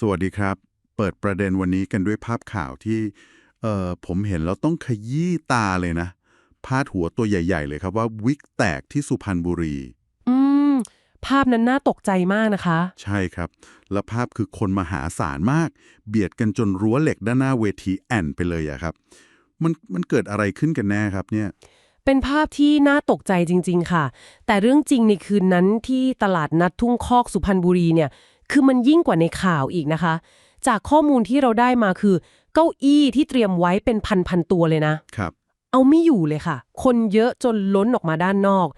สวัสดีครับ เปิดประเด็นวันนี้กันด้วยภาพข่าวที่เอ่อผมเห็นแล้วต้องขยี้ตาเลยนะ พาดหัวตัวใหญ่ ๆ เลยครับว่าวิกแตกที่สุพรรณบุรี อืม ภาพนั้นน่าตกใจมากนะคะ ใช่ครับ และภาพคือคนมหาศาลมาก เบียดกันจนรั้วเหล็กด้านหน้าเวทีแอนไปเลยอะครับ มันมันเกิดอะไรขึ้นกันแน่ครับเนี่ย เป็นภาพที่น่าตกใจจริง ๆ ค่ะ แต่เรื่องจริงในคืนนั้นที่ตลาดนัดทุ่งคอกสุพรรณบุรีเนี่ย คือมันยิ่งกว่าในข่าวอีกนะคะ จากข้อมูลที่เราได้มาคือ เก้าอี้ที่เตรียมไว้เป็นพันๆตัวเลยนะครับ เอาไม่อยู่เลยค่ะ คนเยอะจนล้นออกมาด้านนอก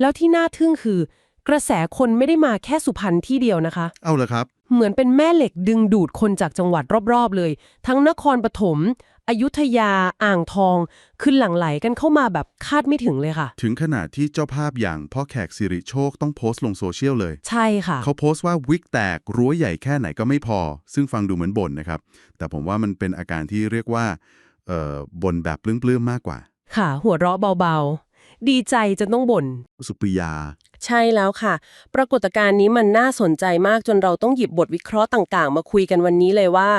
แล้วที่น่าทึ่งคือ กระแสคนไม่ได้มาแค่สุพรรณที่เดียวนะคะ เอาละครับ เหมือนเป็นแม่เหล็กดึงดูดคนจากจังหวัดรอบๆเลย ทั้งนครปฐม อยุธยาอ่างทองขึ้นหลั่งไหลกันเข้ามาแบบคาดไม่ถึงเลยค่ะ ถึงขนาดที่เจ้าภาพอย่างพ่อแขกสิริโชคต้องโพสต์ลงโซเชียลเลย ใช่ค่ะ เขาโพสต์ว่าวิกแตกรั้วใหญ่แค่ไหนก็ไม่พอ ซึ่งฟังดูเหมือนบ่นนะครับ แต่ผมว่ามันเป็นอาการที่เรียกว่าเอ่อบ่นแบบปลื้มๆมากกว่า ค่ะ หัวเราะเบาๆ ดีใจจนต้องบ่นสุปริยา ใช่แล้วค่ะ ปรากฏการณ์นี้มันน่าสนใจมากจนเราต้องหยิบบทวิเคราะห์ต่าง ๆ มาคุยกันวันนี้เลยว่า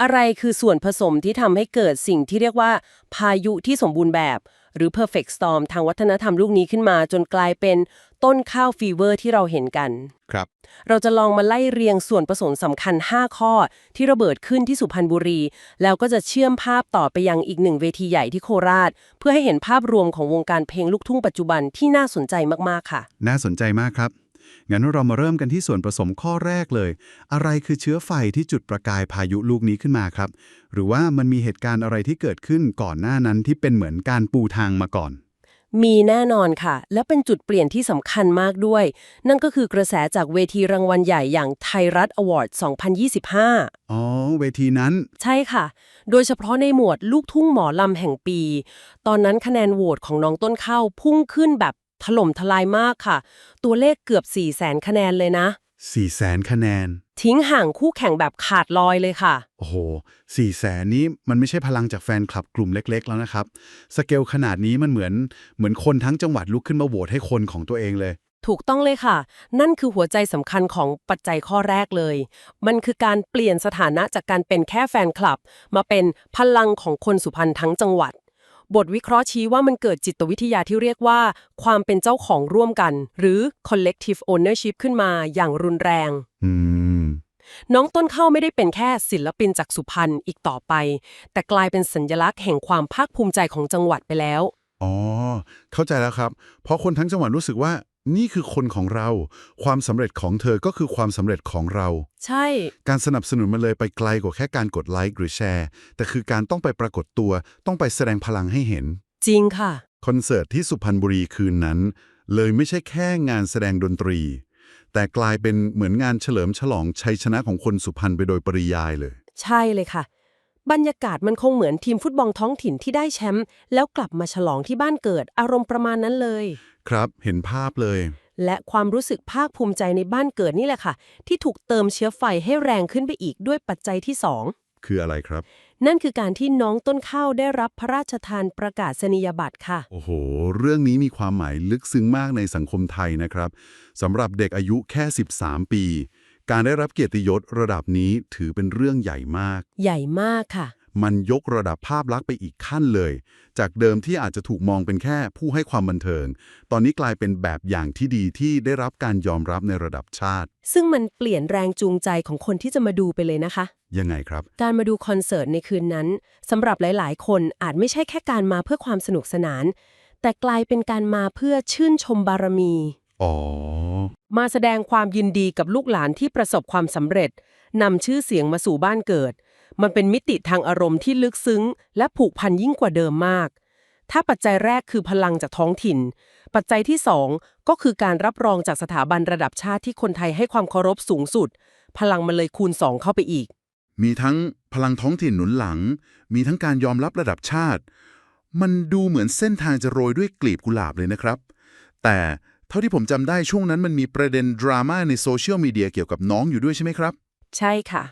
อะไรคือส่วนผสมที่ทำให้เกิดสิ่งที่เรียกว่า พายุที่สมบูรณ์แบบ หรือ perfect storm ทางวัฒนธรรมลูกนี้ขึ้นมา จนกลายเป็นต้นข้าวฟีเวอร์ที่เราเห็นกัน ครับ เราจะลองมาไล่เรียงส่วนผสมสำคัญ 5 ข้อ ที่ระเบิดขึ้นที่สุพรรณบุรี แล้วก็จะเชื่อมภาพต่อไปยังอีกหนึ่งเวทีใหญ่ที่โคราช เพื่อให้เห็นภาพรวมของวงการเพลงลูกทุ่งปัจจุบันที่น่าสนใจมากๆค่ะ น่าสนใจมากครับ งั้นเรามาเริ่มกันที่ส่วนผสมข้อแรกเลย อะไรคือเชื้อไฟที่จุดประกายพายุลูกนี้ขึ้นมาครับ หรือว่ามันมีเหตุการณ์อะไรที่เกิดขึ้นก่อนหน้านั้นที่เป็นเหมือนการปูทางมาก่อน มีแน่นอนค่ะ และเป็นจุดเปลี่ยนที่สำคัญมากด้วย นั่นก็คือกระแสจากเวทีรางวัลใหญ่อย่างไทยรัฐอวอร์ด 2025 อ๋อ เวทีนั้น ใช่ค่ะ โดยเฉพาะในหมวดลูกทุ่งหมอลำแห่งปี ตอนนั้นคะแนนโหวตของน้องต้นข้าวพุ่งขึ้นแบบ ถล่มทลายมากค่ะ ตัวเลขเกือบ 4 0 0แสนคะแนนเลยนะ 4 0 0แสนคะแนน ทิ้งห่างคู่แข่งแบบขาดลอยเลยค่ะ โอ้โหสี่แสนนี้มันไม่ใช่พลังจากแฟนคลับกลุ่มเล็กๆ แล้วนะครับ สเกลขนาดนี้มันเหมือนเหมือนคนทั้งจังหวัดลุกขึ้นมาโหวตให้คนของตัวเองเลย ถูกต้องเลยค่ะ นั่นคือหัวใจสำคัญของปัจจัยข้อแรกเลย มันคือการเปลี่ยนสถานะจากการเป็นแค่แฟนคลับ มาเป็นพลังของคนสุพรรณทั้งจังหวัด บทวิเคราะห์ชี้ว่ามันเกิดจิตวิทยาที่เรียกว่า ความเป็นเจ้าของร่วมกัน หรือ collective ownership ขึ้นมาอย่างรุนแรงอืมน้องต้นข้าวไม่ได้เป็นแค่ศิลปินจากสุพรรณอีกต่อไป แต่กลายเป็นสัญลักษณ์แห่งความภาคภูมิใจของจังหวัดไปแล้ว อ๋อ เข้าใจแล้วครับ เพราะคนทั้งจังหวัดรู้สึกว่า นี่คือคนของเรา ความสำเร็จของเธอก็คือความสำเร็จของเรา ใช่ การสนับสนุนมันเลยไปไกลกว่าแค่การกดไลค์หรือแชร์ แต่คือการต้องไปปรากฏตัว ต้องไปแสดงพลังให้เห็น จริงค่ะ คอนเสิร์ตที่สุพรรณบุรีคืนนั้น เลยไม่ใช่แค่งานแสดงดนตรี แต่กลายเป็นเหมือนงานเฉลิมฉลองชัยชนะของคนสุพรรณไปโดยปริยายเลย ใช่เลยค่ะ บรรยากาศมันคงเหมือนทีมฟุตบอลท้องถิ่นที่ได้แชมป์แล้วกลับมาฉลองที่บ้านเกิด อารมณ์ประมาณนั้นเลย ครับเห็นภาพเลย และความรู้สึกภาคภูมิใจในบ้านเกิดนี่แหละค่ะ ที่ถูกเติมเชื้อไฟให้แรงขึ้นไปอีกด้วยปัจจัยที่สองคืออะไรครับ นั่นคือการที่น้องต้นข้าวได้รับพระราชทานประกาศนียบัตรค่ะ โอ้โห เรื่องนี้มีความหมายลึกซึ้งมากในสังคมไทยนะครับสำหรับเด็กอายุแค่ 13 ปี การได้รับเกียรติยศระดับนี้ถือเป็นเรื่องใหญ่มาก ใหญ่มากค่ะ มันยกระดับภาพลักษณ์ไปอีกขั้นเลย จากเดิมที่อาจจะถูกมองเป็นแค่ผู้ให้ความบันเทิง ตอนนี้กลายเป็นแบบอย่างที่ดีที่ได้รับการยอมรับในระดับชาติ ซึ่งมันเปลี่ยนแรงจูงใจของคนที่จะมาดูไปเลยนะคะ ยังไงครับ การมาดูคอนเสิร์ตในคืนนั้นสำหรับหลาย ๆ คนอาจไม่ใช่แค่การมาเพื่อความสนุกสนาน แต่กลายเป็นการมาเพื่อชื่นชมบารมีอ๋อมาแสดงความยินดีกับลูกหลานที่ประสบความสำเร็จนำชื่อเสียงมาสู่บ้านเกิด มันเป็นมิติทางอารมณ์ที่ลึกซึ้ง และผูกพันยิ่งกว่าเดิมมาก ถ้าปัจจัยแรกคือพลังจากท้องถิ่น ปัจจัยที่สองก็คือการรับรองจากสถาบันระดับชาติที่คนไทยให้ความเคารพสูงสุด พลังมันเลยคูณสองเข้าไปอีก มีทั้งพลังท้องถิ่นหนุนหลัง มีทั้งการยอมรับระดับชาติ มันดูเหมือนเส้นทางจะโรยด้วยกลีบกุหลาบเลยนะครับ แต่เท่าที่ผมจำได้ช่วงนั้นมันมีประเด็นดราม่าในโซเชียลมีเดียเกี่ยวกับน้องอยู่ด้วยใช่ไหมครับ ใช่ค่ะ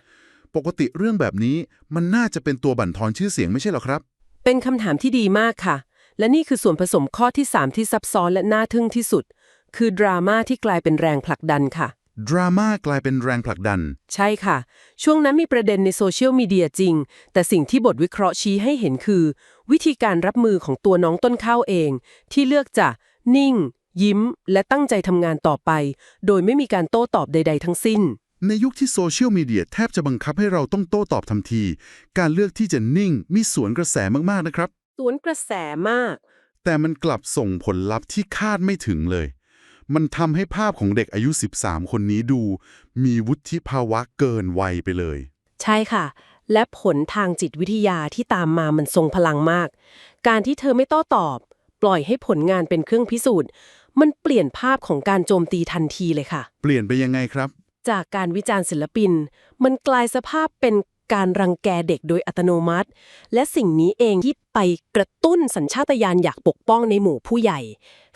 ปกติเรื่องแบบนี้มันน่าจะเป็นตัวบั่นทอนชื่อเสียงไม่ใช่หรอครับ เป็นคำถามที่ดีมากค่ะ และนี่คือส่วนผสมข้อที่ 3 ที่ซับซ้อนและน่าทึ่งที่สุด คือดราม่าที่กลายเป็นแรงผลักดันค่ะดราม่ากลายเป็นแรงผลักดัน ใช่ค่ะ ช่วงนั้นมีประเด็นในโซเชียลมีเดียจริง แต่สิ่งที่บทวิเคราะห์ชี้ให้เห็นคือ วิธีการรับมือของตัวน้องต้นข้าวเอง ที่เลือกจะ นิ่ง ยิ้ม และตั้งใจทำงานต่อไป โดยไม่มีการโต้ตอบใด ๆ ทั้งสิ้น ในยุคที่โซเชียลมีเดียแทบจะบังคับให้เราต้องโต้ตอบทันที การเลือกที่จะนิ่งมีสวนกระแสมากๆนะครับ สวนกระแสมาก แต่มันกลับส่งผลลัพธ์ที่คาดไม่ถึงเลย มันทำให้ภาพของเด็กอายุ 13 คนนี้ดู มีวุฒิภาวะเกินวัยไปเลย ใช่ค่ะ และผลทางจิตวิทยาที่ตามมามันทรงพลังมาก การที่เธอไม่โต้ตอบ ปล่อยให้ผลงานเป็นเครื่องพิสูจน์ มันเปลี่ยนภาพของการโจมตีทันทีเลยค่ะ เปลี่ยนไปยังไงครับ จากการวิจารณ์ศิลปิน มันกลายสภาพเป็นการรังแกเด็กโดยอัตโนมัติ และสิ่งนี้เองที่ไปกระตุ้นสัญชาตญาณอยากปกป้องในหมู่ผู้ใหญ่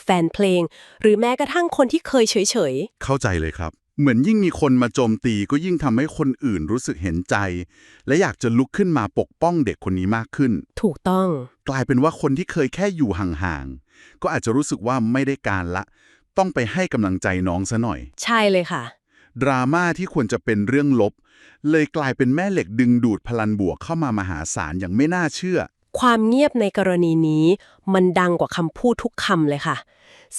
แฟนเพลง หรือแม้กระทั่งคนที่เคยเฉยเข้าใจเลยครับ เหมือนยิ่งมีคนมาโจมตีก็ยิ่งทำให้คนอื่นรู้สึกเห็นใจ และอยากจะลุกขึ้นมาปกป้องเด็กคนนี้มากขึ้นๆถูกต้อง กลายเป็นว่าคนที่เคยแค่อยู่ห่างๆก็อาจจะรู้สึกว่าไม่ได้การละ ต้องไปให้กำลังใจน้องซะหน่อย ใช่เลยค่ะ ดราม่าที่ควรจะเป็นเรื่องลบ เลยกลายเป็นแม่เหล็กดึงดูดพลังบวกเข้ามามหาศาลอย่างไม่น่าเชื่อ ความเงียบในกรณีนี้ มันดังกว่าคำพูดทุกคำเลยค่ะ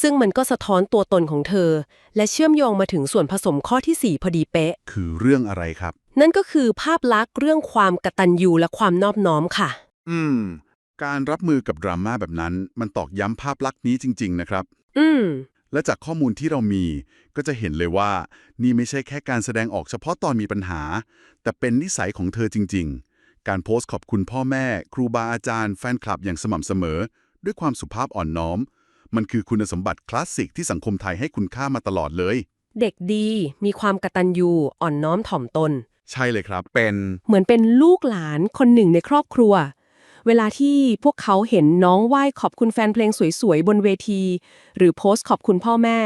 ซึ่งมันก็สะท้อนตัวตนของเธอ และเชื่อมโยงมาถึงส่วนผสมข้อที่ 4 พอดีเป๊ะ คือเรื่องอะไรครับ นั่นก็คือภาพลักษณ์เรื่องความกตัญญูและความนอบน้อมค่ะ อืม การรับมือกับดราม่าแบบนั้น มันตอกย้ำภาพลักษณ์นี้จริง ๆ นะครับ อืม และจากข้อมูลที่เรามีก็จะเห็นเลยว่า นี่ไม่ใช่แค่การแสดงออกเฉพาะตอนมีปัญหา แต่เป็นนิสัยของเธอจริง ๆ การโพสต์ขอบคุณพ่อแม่ ครูบาอาจารย์แฟนคลับอย่างสม่ำเสมอ ด้วยความสุภาพอ่อนน้อม มันคือคุณสมบัติคลาสสิกที่สังคมไทยให้คุณค่ามาตลอดเลย เด็กดี มีความกตัญญูอ่อนน้อมถ่อมตน ใช่เลยครับเป็น เหมือนเป็นลูกหลานคนหนึ่งในครอบครัว เวลาที่พวกเขาเห็นน้องไหว้ขอบคุณแฟนเพลงสวยๆ บนเวที หรือโพสต์ขอบคุณพ่อแม่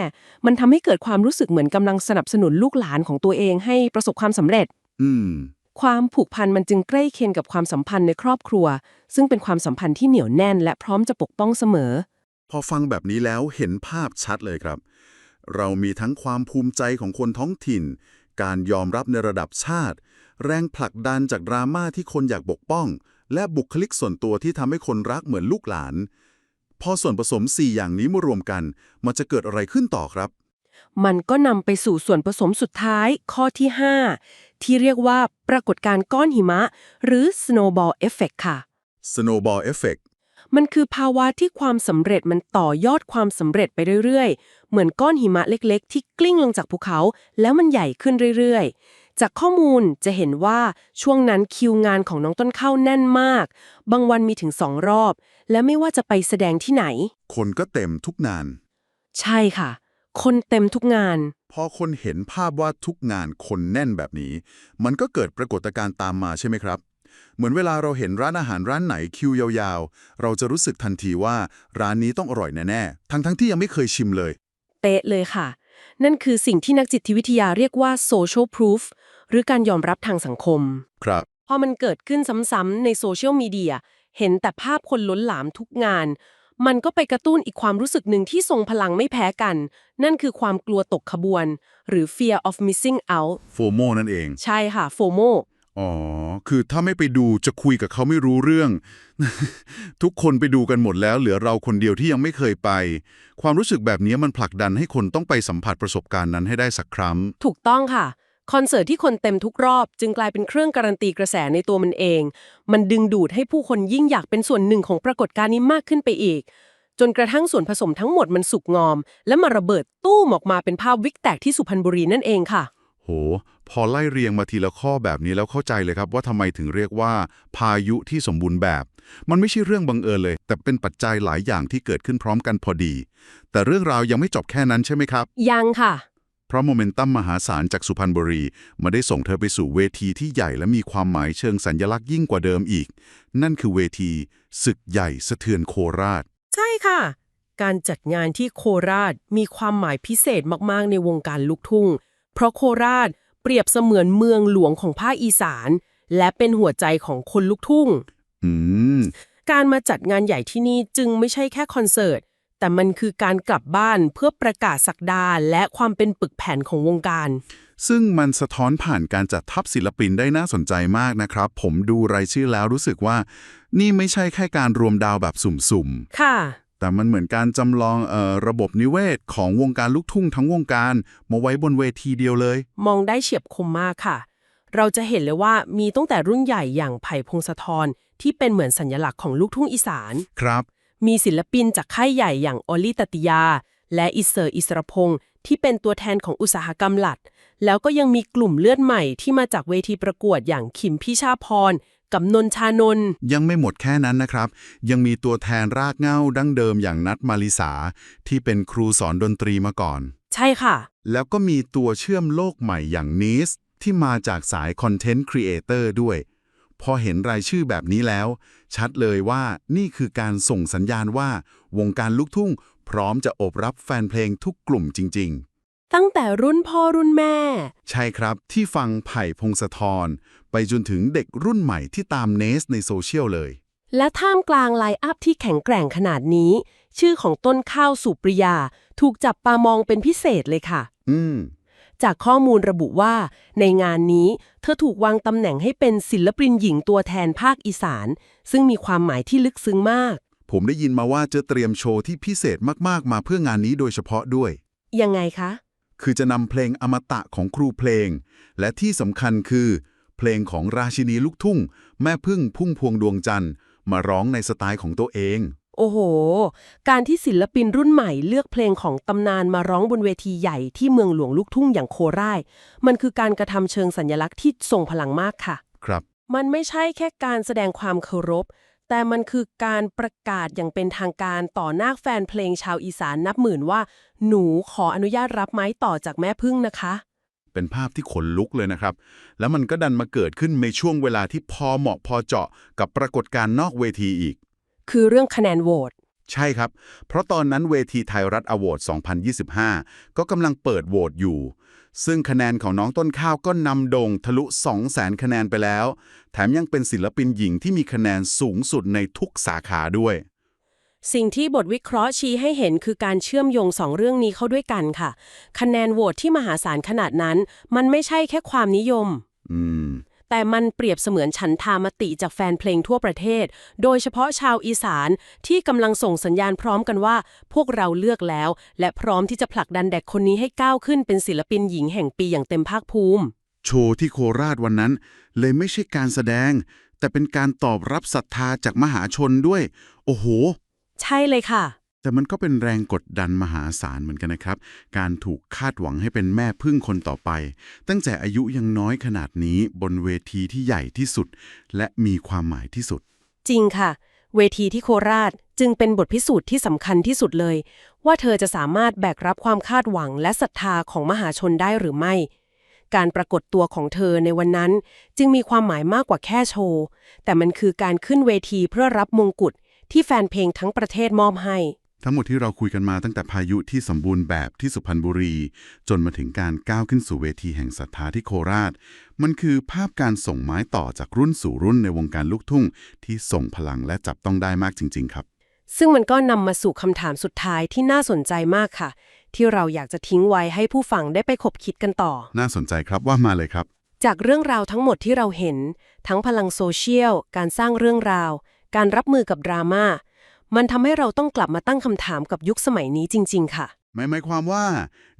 มันทำให้เกิดความรู้สึกเหมือนกำลังสนับสนุนลูกหลานของตัวเองให้ประสบความสำเร็จ อืม ความผูกพันมันจึงใกล้เคียงกับความสัมพันธ์ในครอบครัว ซึ่งเป็นความสัมพันธ์ที่เหนียวแน่น และพร้อมจะปกป้องเสมอ พอฟังแบบนี้แล้วเห็นภาพชัดเลยครับ เรามีทั้งความภูมิใจของคนท้องถิ่น การยอมรับในระดับชาติ แรงผลักดันจากดราม่าที่คนอยากปกป้อง และบุคลิกส่วนตัวที่ทำให้คนรักเหมือนลูกหลาน พอส่วนผสม 4 อย่างนี้มารวมกัน มันจะเกิดอะไรขึ้นต่อครับ มันก็นำไปสู่ส่วนผสมสุดท้ายข้อที่ 5 ที่เรียกว่าปรากฏการณ์ก้อนหิมะ หรือ snowball effect ค่ะ snowball effect มันคือภาวะที่ความสำเร็จมันต่อยอดความสำเร็จไปเรื่อยๆ เหมือนก้อนหิมะเล็กๆ ที่กลิ้งลงจากภูเขา แล้วมันใหญ่ขึ้นเรื่อยๆ จากข้อมูลจะเห็นว่าช่วงนั้นคิวงานของน้องต้นข้าวแน่นมาก บางวันมีถึงสองรอบ และไม่ว่าจะไปแสดงที่ไหน คนก็เต็มทุกงาน ใช่ค่ะ คนเต็มทุกงาน พอคนเห็นภาพว่าทุกงานคนแน่นแบบนี้ มันก็เกิดปรากฏการณ์ตามมาใช่ไหมครับ เหมือนเวลาเราเห็นร้านอาหารร้านไหนคิวยาวๆ เราจะรู้สึกทันทีว่าร้านนี้ต้องอร่อยแน่ๆ ทั้งๆที่ยังไม่เคยชิมเลย เป๊ะเลยค่ะนั่นคือสิ่งที่นักจิตวิทยาเรียกว่า social proof หรือการยอมรับทางสังคม ครับ พอมันเกิดขึ้นซ้ำๆในโซเชียลมีเดียเห็นแต่ภาพคนล้นหลามทุกงาน มันก็ไปกระตุ้นอีกความรู้สึกหนึ่งที่ทรงพลังไม่แพ้กัน นั่นคือความกลัวตกขบวน หรือ fear of missing out โฟโมนั่นเอง ใช่ค่ะ FOMO อ๋อ คือถ้าไม่ไปดูจะคุยกับเขาไม่รู้เรื่อง ทุกคนไปดูกันหมดแล้ว เหลือเราคนเดียวที่ยังไม่เคยไป ความรู้สึกแบบนี้มันผลักดันให้คนต้องไปสัมผัสประสบการณ์นั้นให้ได้สักครั้ง ถูกต้องค่ะ คอนเสิร์ตที่คนเต็มทุกรอบจึงกลายเป็นเครื่องการันตีกระแสในตัวมันเอง มันดึงดูดให้ผู้คนยิ่งอยากเป็นส่วนหนึ่งของปรากฏการณ์นี้มากขึ้นไปอีก จนกระทั่งส่วนผสมทั้งหมดมันสุกงอม และมาระเบิดตู้มออกมาเป็นภาพวิกแตกที่สุพรรณบุรีนั่นเองค่ะ โห พอไล่เรียงมาทีละข้อแบบนี้แล้วเข้าใจเลยครับ ว่าทำไมถึงเรียกว่า พายุที่สมบูรณ์แบบ มันไม่ใช่เรื่องบังเอิญเลย แต่เป็นปัจจัยหลายอย่างที่เกิดขึ้นพร้อมกันพอดี แต่เรื่องราวยังไม่จบแค่นั้นใช่ไหมครับ ยังค่ะเพ ราะโมเมนตัมมหาศาลจากสุพรรณบุรีมาได้ส่งเธอไปสู่เวทีที่ใหญ่และมีความหมายเชิงสัญลักษณ์ยิ่งกว่าเดิมอีก นั่นคือเวทีศึกใหญ่สะเทือนโคราช ใช่ค่ะ การจัดงานที่โคราชมีความหมายพิเศษมากๆ ในวงการลูกทุ่ง เพราะโคราชเปรียบเสมือนเมืองหลวงของภาคอีสาน และเป็นหัวใจของคนลูกทุ่ง อืม การมาจัดงานใหญ่ที่นี่จึงไม่ใช่แค่คอนเสิร์ต แต่มันคือการกลับบ้านเพื่อประกาศสักดาและความเป็นปึกแผ่นของวงการ ซึ่งมันสะท้อนผ่านการจัดทัพศิลปินได้น่าสนใจมากนะครับ ผมดูรายชื่อแล้วรู้สึกว่า นี่ไม่ใช่แค่การรวมดาวแบบสุ่มค่ะๆแต่มันเหมือนการจำลองเอ่อระบบนิเวศของวงการลูกทุ่งทั้งวงการมาไว้บนเวทีเดียวเลย มองได้เฉียบคมมากค่ะ เราจะเห็นเลยว่ามีตั้งแต่รุ่นใหญ่อย่างไผ่พงศธรที่เป็นเหมือนสัญลักษณ์ของลูกทุ่งอีสาน ครับ มีศิลปินจากค่ายใหญ่อย่างออลลี่ตติยา และอิสเซอร์อิสรพงษ์ที่เป็นตัวแทนของอุตสาหกรรมหลักแล้วก็ยังมีกลุ่มเลือดใหม่ที่มาจากเวทีประกวดอย่างขิมพิชาพรกับนนชานนท์ยังไม่หมดแค่นั้นนะครับ ยังมีตัวแทนรากเหง้าดั้งเดิมอย่างนัทมาริสา ที่เป็นครูสอนดนตรีมาก่อน ใช่ค่ะ แล้วก็มีตัวเชื่อมโลกใหม่อย่างนิสที่มาจากสายคอนเทนต์ครีเอเตอร์ด้วย พอเห็นรายชื่อแบบนี้แล้ว ชัดเลยว่านี่คือการส่งสัญญาณว่าวงการลูกทุ่ง พร้อมจะโอบรับแฟนเพลงทุกกลุ่มจริงตั้งแต่รุ่นพ่อรุ่นแม่ๆใช่ครับที่ฟังไผ่พงศธรไปจนถึงเด็กรุ่นใหม่ที่ตามเนสในโซเชียลเลย และท่ามกลางไลน์อัพที่แข็งแกร่งขนาดนี้ ชื่อของต้นข้าวสุปริยา ถูกจับตามองเป็นพิเศษเลยค่ะ อืม จากข้อมูลระบุว่า ในงานนี้เธอถูกวางตำแหน่งให้เป็นศิลปินหญิงตัวแทนภาคอีสาน ซึ่งมีความหมายที่ลึกซึ้งมาก ผมได้ยินมาว่าจะเตรียมโชว์ที่พิเศษมากๆมาเพื่องานนี้โดยเฉพาะด้วย ยังไงคะ คือจะนำเพลงอมตะของครูเพลง และที่สำคัญคือ เพลงของราชินีลูกทุ่ง แม่พึ่งพุ่งพวงดวงจันทร์มาร้องในสไตล์ของตัวเอง โอ้โห การที่ศิลปินรุ่นใหม่เลือกเพลงของตำนานมาร้องบนเวทีใหญ่ที่เมืองหลวงลูกทุ่งอย่างโคราช มันคือการกระทำเชิงสัญลักษณ์ที่ทรงพลังมากค่ะ ครับ มันไม่ใช่แค่การแสดงความเคารพ แต่มันคือการประกาศอย่างเป็นทางการต่อหน้าแฟนเพลงชาวอีสานนับหมื่นว่า หนูขออนุญาตรับไม้ต่อจากแม่พึ่งนะคะ เป็นภาพที่ขนลุกเลยนะครับ แล้วมันก็ดันมาเกิดขึ้นในช่วงเวลาที่พอเหมาะพอเจาะกับปรากฏการณ์นอกเวทีอีก คือเรื่องคะแนนโหวตใช่ครับ เพราะตอนนั้นเวทีไทยรัฐอวอร์ด2025 ก็กำลังเปิดโหวตอยู่ ซึ่งคะแนนของน้องต้นข้าวก็นำโด่งทะลุ 200,000 คะแนนไปแล้ว แถมยังเป็นศิลปินหญิงที่มีคะแนนสูงสุดในทุกสาขาด้วย สิ่งที่บทวิเคราะห์ชี้ให้เห็นคือการเชื่อมโยงสองเรื่องนี้เข้าด้วยกันค่ะ คะแนนโหวตที่มหาศาลขนาดนั้น มันไม่ใช่แค่ความนิยม อืม แต่มันเปรียบเสมือนฉันทามติจากแฟนเพลงทั่วประเทศ โดยเฉพาะชาวอีสานที่กำลังส่งสัญญาณพร้อมกันว่า พวกเราเลือกแล้ว และพร้อมที่จะผลักดันเด็กคนนี้ให้ก้าวขึ้นเป็นศิลปินหญิงแห่งปีอย่างเต็มภาคภูมิ โชว์ที่โคราชวันนั้น เลยไม่ใช่การแสดง แต่เป็นการตอบรับศรัทธาจากมหาชนด้วย โอ้โห ใช่เลยค่ะ แต่มันก็เป็นแรงกดดันมหาศาลเหมือนกันนะครับ การถูกคาดหวังให้เป็นแม่พึ่งคนต่อไป ตั้งแต่อายุยังน้อยขนาดนี้บนเวทีที่ใหญ่ที่สุด และมีความหมายที่สุด จริงค่ะ เวทีที่โคราชจึงเป็นบทพิสูจน์ที่สำคัญที่สุดเลย ว่าเธอจะสามารถแบกรับความคาดหวังและศรัทธาของมหาชนได้หรือไม่ การปรากฏตัวของเธอในวันนั้น จึงมีความหมายมากกว่าแค่โชว์ แต่มันคือการขึ้นเวทีเพื่อรับมงกุฎที่แฟนเพลงทั้งประเทศมอบให้ ทั้งหมดที่เราคุยกันมาตั้งแต่พายุที่สมบูรณ์แบบที่สุพรรณบุรี จนมาถึงการก้าวขึ้นสู่เวทีแห่งศรัทธาที่โคราช มันคือภาพการส่งไม้ต่อจากรุ่นสู่รุ่นในวงการลูกทุ่ง ที่ส่งพลังและจับต้องได้มากจริง ๆ ครับ ซึ่งมันก็นำมาสู่คำถามสุดท้ายที่น่าสนใจมากค่ะ ที่เราอยากจะทิ้งไว้ให้ผู้ฟังได้ไปคบคิดกันต่อ น่าสนใจครับว่ามาเลยครับ จากเรื่องราวทั้งหมดที่เราเห็น ทั้งพลังโซเชียล การสร้างเรื่องราว การรับมือกับดราม่า มันทำให้เราต้องกลับมาตั้งคำถามกับยุคสมัยนี้จริง ๆ ค่ะ หมายหมายความว่า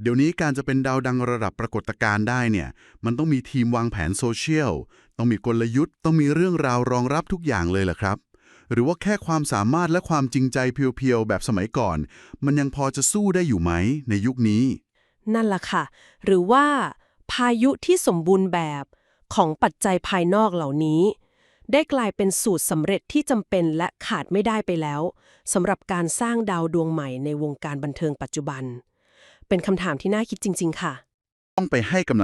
เดี๋ยวนี้การจะเป็นดาวดังระดับปรากฏการณ์ได้เนี่ย มันต้องมีทีมวางแผนโซเชียล ต้องมีกลยุทธ์ ต้องมีเรื่องราวรองรับทุกอย่างเลยเหรอครับ หรือว่าแค่ความสามารถและความจริงใจเพียวๆ แบบสมัยก่อน มันยังพอจะสู้ได้อยู่ไหมในยุคนี้ นั่นล่ะค่ะ หรือว่า พายุที่สมบูรณ์แบบของปัจจัยภายนอกเหล่านี้ ได้กลายเป็นสูตรสำเร็จที่จำเป็นและขาดไม่ได้ไปแล้วสำหรับการสร้างดาวดวงใหม่ในวงการบันเทิงปัจจุบัน เป็นคำถามที่น่าคิดจริง ๆ ค่ะ ต้องไปให้กำลัง